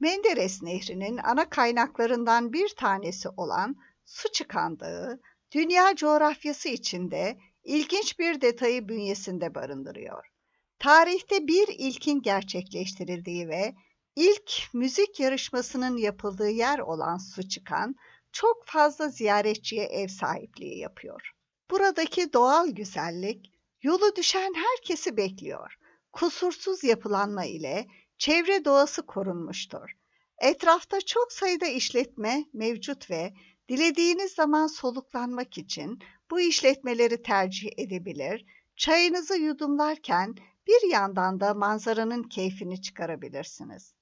Menderes Nehri'nin ana kaynaklarından bir tanesi olan su çıkandığı, dünya coğrafyası içinde ilginç bir detayı bünyesinde barındırıyor. Tarihte bir ilkin gerçekleştirildiği ve ilk müzik yarışmasının yapıldığı yer olan su çıkan, çok fazla ziyaretçiye ev sahipliği yapıyor. Buradaki doğal güzellik, yolu düşen herkesi bekliyor. Kusursuz yapılanma ile çevre doğası korunmuştur. Etrafta çok sayıda işletme mevcut ve dilediğiniz zaman soluklanmak için bu işletmeleri tercih edebilir, çayınızı yudumlarken bir yandan da manzaranın keyfini çıkarabilirsiniz.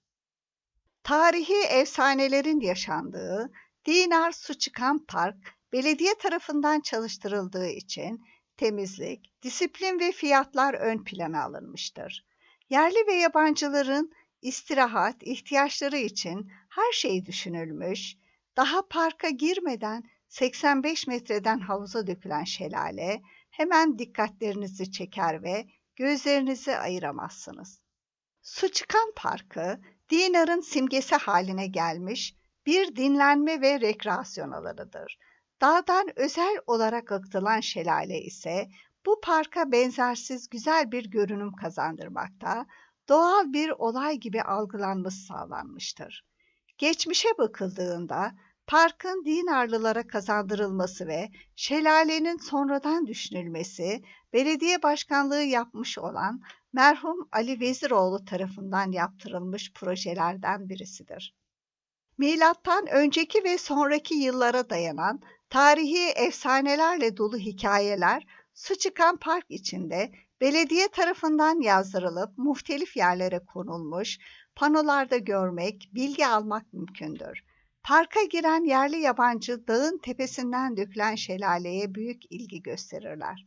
Tarihi efsanelerin yaşandığı Dinar Su Çıkan Park, belediye tarafından çalıştırıldığı için temizlik, disiplin ve fiyatlar ön plana alınmıştır. Yerli ve yabancıların istirahat, ihtiyaçları için her şey düşünülmüş, daha parka girmeden 85 metreden havuza dökülen şelale hemen dikkatlerinizi çeker ve gözlerinizi ayıramazsınız. Su çıkan parkı Dinar'ın simgesi haline gelmiş bir dinlenme ve rekreasyon alanıdır. Dağdan özel olarak akıtılan şelale ise bu parka benzersiz güzel bir görünüm kazandırmakta, doğal bir olay gibi algılanması sağlanmıştır. Geçmişe bakıldığında parkın Dinarlılara kazandırılması ve şelalenin sonradan düşünülmesi belediye başkanlığı yapmış olan merhum Ali Veziroğlu tarafından yaptırılmış projelerden birisidir. Milattan önceki ve sonraki yıllara dayanan tarihi efsanelerle dolu hikayeler su çıkan park içinde belediye tarafından yazdırılıp muhtelif yerlere konulmuş, panolarda görmek, bilgi almak mümkündür. Parka giren yerli yabancı dağın tepesinden dökülen şelaleye büyük ilgi gösterirler.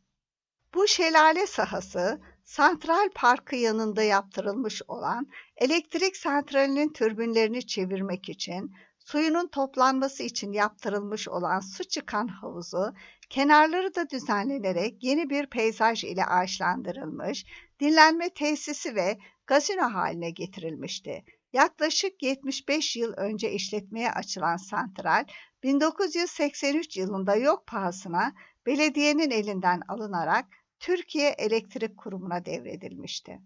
Bu şelale sahası Santral Parkı yanında yaptırılmış olan elektrik santralinin türbinlerini çevirmek için suyunun toplanması için yaptırılmış olan su çıkan havuzu kenarları da düzenlenerek yeni bir peyzaj ile ağaçlandırılmış, dinlenme tesisi ve gazino haline getirilmişti. Yaklaşık 75 yıl önce işletmeye açılan santral 1983 yılında yok pahasına belediyenin elinden alınarak Türkiye Elektrik Kurumu'na devredilmişti.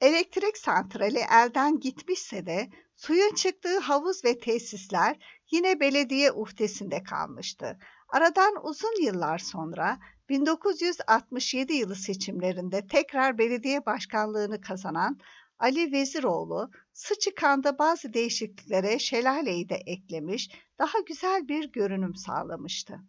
Elektrik santrali elden gitmişse de suyun çıktığı havuz ve tesisler yine belediye uhdesinde kalmıştı. Aradan uzun yıllar sonra 1967 yılı seçimlerinde tekrar belediye başkanlığını kazanan Ali Veziroğlu, Sıçıkan'da bazı değişikliklere şelaleyi de eklemiş, daha güzel bir görünüm sağlamıştı.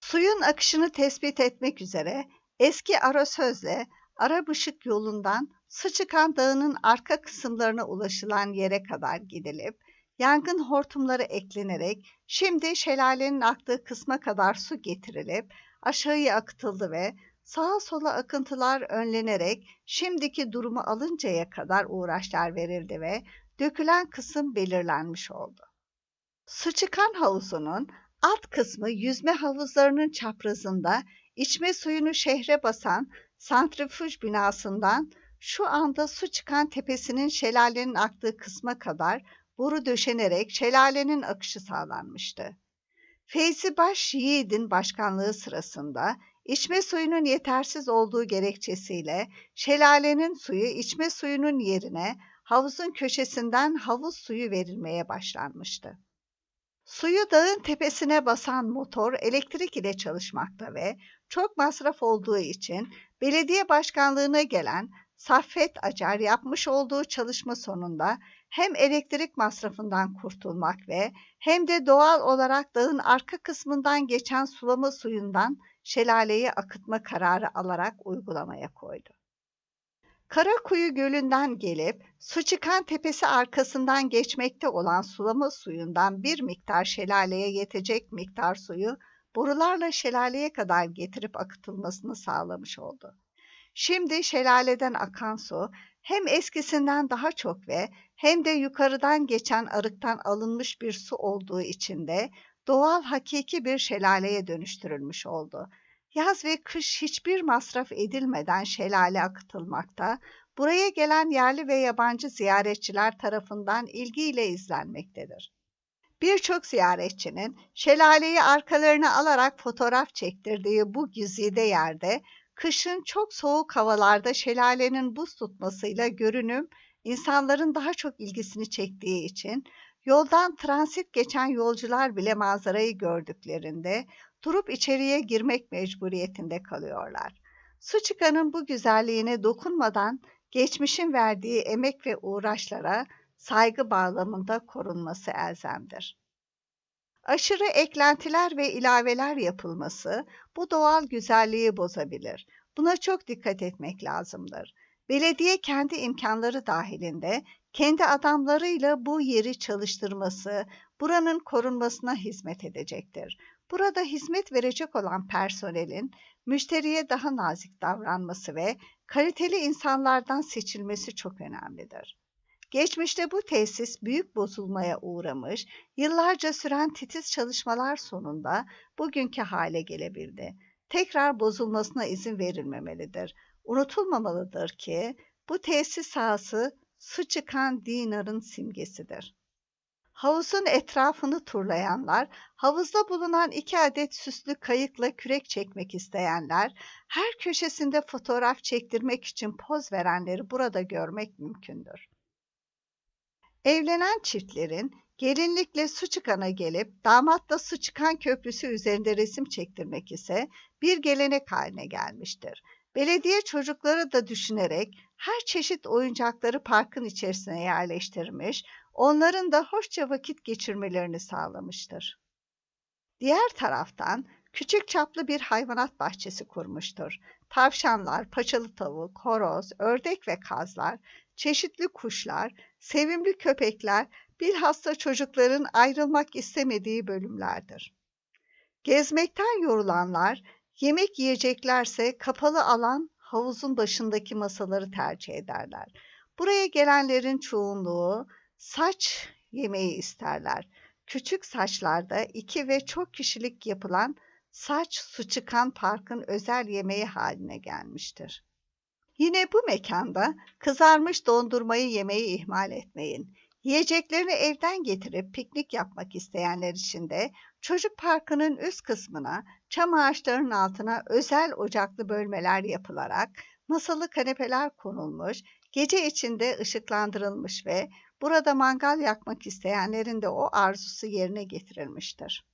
Suyun akışını tespit etmek üzere eski ara sözle Arabışık yolundan Sıçıkan Dağı'nın arka kısımlarına ulaşılan yere kadar gidilip, yangın hortumları eklenerek şimdi şelalenin aktığı kısma kadar su getirilip aşağıya akıtıldı ve sağa sola akıntılar önlenerek şimdiki durumu alıncaya kadar uğraşlar verildi ve dökülen kısım belirlenmiş oldu. Su çıkan havuzunun alt kısmı yüzme havuzlarının çaprazında içme suyunu şehre basan santrifüj binasından şu anda su çıkan tepesinin şelalenin aktığı kısma kadar boru döşenerek şelalenin akışı sağlanmıştı. Feyzi Baş Yiğit'in başkanlığı sırasında içme suyunun yetersiz olduğu gerekçesiyle şelalenin suyu içme suyunun yerine havuzun köşesinden havuz suyu verilmeye başlanmıştı. Suyu dağın tepesine basan motor elektrik ile çalışmakta ve çok masraf olduğu için belediye başkanlığına gelen Saffet Acar yapmış olduğu çalışma sonunda hem elektrik masrafından kurtulmak ve hem de doğal olarak dağın arka kısmından geçen sulama suyundan şelaleyi akıtma kararı alarak uygulamaya koydu. Karakuyu Gölü'nden gelip su çıkan tepesi arkasından geçmekte olan sulama suyundan bir miktar şelaleye yetecek miktar suyu borularla şelaleye kadar getirip akıtılmasını sağlamış oldu. Şimdi şelaleden akan su hem eskisinden daha çok ve hem de yukarıdan geçen arıktan alınmış bir su olduğu için de doğal hakiki bir şelaleye dönüştürülmüş oldu. Yaz ve kış hiçbir masraf edilmeden şelale akıtılmakta, buraya gelen yerli ve yabancı ziyaretçiler tarafından ilgiyle izlenmektedir. Birçok ziyaretçinin şelaleyi arkalarına alarak fotoğraf çektirdiği bu güzide yerde kışın çok soğuk havalarda şelalenin buz tutmasıyla görünüm insanların daha çok ilgisini çektiği için yoldan transit geçen yolcular bile manzarayı gördüklerinde durup içeriye girmek mecburiyetinde kalıyorlar. Su çıkanın bu güzelliğine dokunmadan geçmişin verdiği emek ve uğraşlara saygı bağlamında korunması elzemdir. Aşırı eklentiler ve ilaveler yapılması bu doğal güzelliği bozabilir. Buna çok dikkat etmek lazımdır. Belediye kendi imkanları dahilinde kendi adamlarıyla bu yeri çalıştırması, buranın korunmasına hizmet edecektir. Burada hizmet verecek olan personelin müşteriye daha nazik davranması ve kaliteli insanlardan seçilmesi çok önemlidir. Geçmişte bu tesis büyük bozulmaya uğramış, yıllarca süren titiz çalışmalar sonunda bugünkü hale gelebildi. Tekrar bozulmasına izin verilmemelidir. Unutulmamalıdır ki bu tesis sahası su çıkan dinarın simgesidir. Havuzun etrafını turlayanlar, havuzda bulunan iki adet süslü kayıkla kürek çekmek isteyenler, her köşesinde fotoğraf çektirmek için poz verenleri burada görmek mümkündür. Evlenen çiftlerin gelinlikle su çıkana gelip damatla su çıkan köprüsü üzerinde resim çektirmek ise bir gelenek haline gelmiştir. Belediye çocukları da düşünerek her çeşit oyuncakları parkın içerisine yerleştirmiş, onların da hoşça vakit geçirmelerini sağlamıştır. Diğer taraftan küçük çaplı bir hayvanat bahçesi kurmuştur. Tavşanlar, paçalı tavuk, horoz, ördek ve kazlar, çeşitli kuşlar, sevimli köpekler bilhassa çocukların ayrılmak istemediği bölümlerdir. Gezmekten yorulanlar yemek yiyeceklerse kapalı alan havuzun başındaki masaları tercih ederler. Buraya gelenlerin çoğunluğu saç yemeği isterler. Küçük saçlarda iki ve çok kişilik yapılan saç su çıkan parkın özel yemeği haline gelmiştir. Yine bu mekanda kızarmış dondurmayı yemeyi ihmal etmeyin. Yiyeceklerini evden getirip piknik yapmak isteyenler için de çocuk parkının üst kısmına çam ağaçlarının altına özel ocaklı bölmeler yapılarak masalı kanepeler konulmuş, gece içinde ışıklandırılmış ve burada mangal yakmak isteyenlerin de o arzusu yerine getirilmiştir.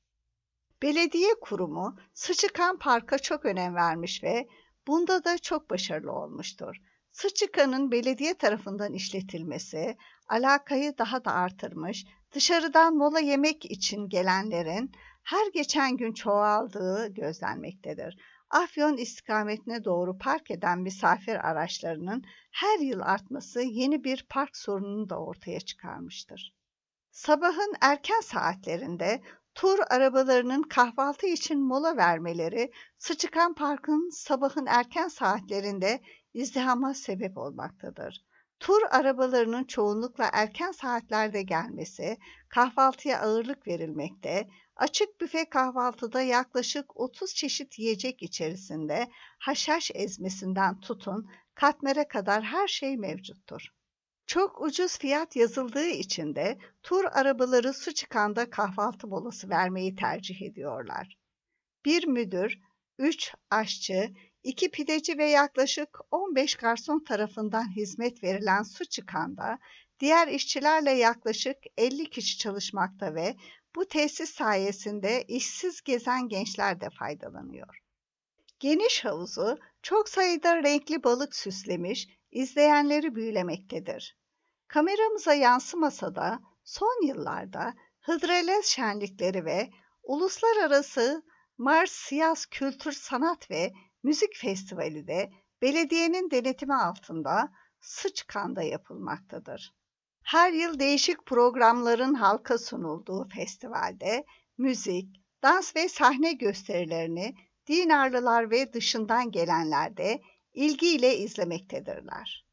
Belediye kurumu Sıçıkan Park'a çok önem vermiş ve bunda da çok başarılı olmuştur. Sıçıkan'ın belediye tarafından işletilmesi alakayı daha da artırmış, dışarıdan mola yemek için gelenlerin her geçen gün çoğaldığı gözlenmektedir. Afyon istikametine doğru park eden misafir araçlarının her yıl artması yeni bir park sorununu da ortaya çıkarmıştır. Sabahın erken saatlerinde tur arabalarının kahvaltı için mola vermeleri Sıçıkan Park'ın sabahın erken saatlerinde izdihama sebep olmaktadır. Tur arabalarının çoğunlukla erken saatlerde gelmesi, kahvaltıya ağırlık verilmekte, açık büfe kahvaltıda yaklaşık 30 çeşit yiyecek içerisinde haşhaş ezmesinden tutun katmere kadar her şey mevcuttur. Çok ucuz fiyat yazıldığı için de tur arabaları su çıkanda kahvaltı molası vermeyi tercih ediyorlar. Bir müdür, üç aşçı, iki pideci ve yaklaşık 15 garson tarafından hizmet verilen su çıkanda diğer işçilerle yaklaşık 50 kişi çalışmakta ve bu tesis sayesinde işsiz gezen gençler de faydalanıyor. Geniş havuzu çok sayıda renkli balık süslemiş, izleyenleri büyülemektedir. Kameramıza yansımasa da son yıllarda Hıdrellez şenlikleri ve uluslararası Mars Kültür Sanat ve Müzik Festivali de belediyenin denetimi altında Sıçkan'da yapılmaktadır. Her yıl değişik programların halka sunulduğu festivalde müzik, dans ve sahne gösterilerini Dinarlılar ve dışından gelenler de ilgiyle izlemektedirler.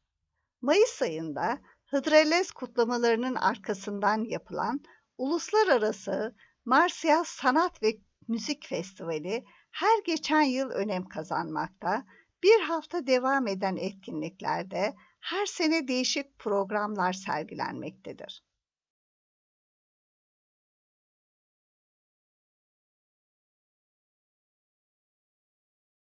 Mayıs ayında Hıdrellez kutlamalarının arkasından yapılan Uluslararası Marsiyas Sanat ve Müzik Festivali her geçen yıl önem kazanmakta, bir hafta devam eden etkinliklerde her sene değişik programlar sergilenmektedir.